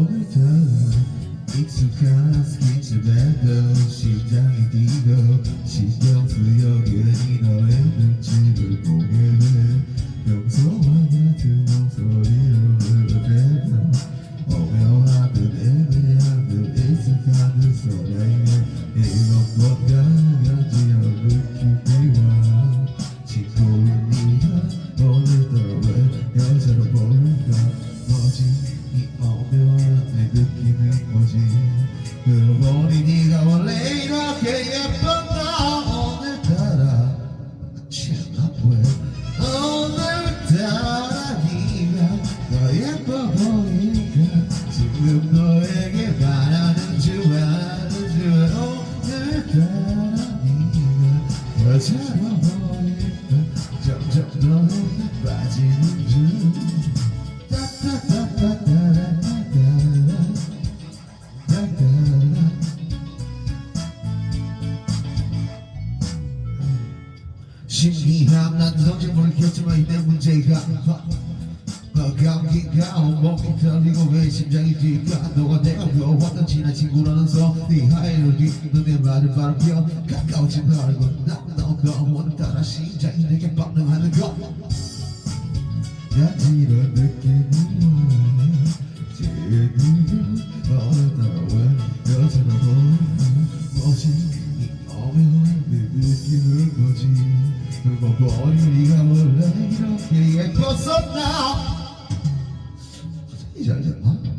오늘따라 익숙한 스킨십에도 심장이 뛰고 신경 쓰여그니 너의 눈치를 보게 돼 평소와 같은 목소리로 흐르대도 오묘한 듯 애매한 듯 익숙한 듯 설레이네 이것보다 가지어 느낌이와 친구입니다 오늘따라 왜 여자로 보일까 뭐지 이 오묘한 내 느낌은 뭐지 그러고 보니 네가 원래 이렇게 예뻤나 오늘따라 취했나 왜 오늘따라 네가 더 예뻐 보이니까 지금 너에게 바라는 좋아하는 좋아 오늘따라 네가 더 작아 보이니까 점점 너에게 빠지는 중. 따따따 신기함 난 성질문을 켰지만 이내 문제가 어, 감기가 온몸이 떨리고 왜 심장이 뛰까 너가 내가 배워왔던 친한 친구라면서 네 하이를 뒤는 내 말을 바라며 가까워지 말고 난너가 오늘따라 심장이 내게 반응하는 것. 야지런 느낌이야? 지금 오늘따라 왜 여자로 그거 보니 네가 원래 이렇게 예뻤었나 이잘 됐나?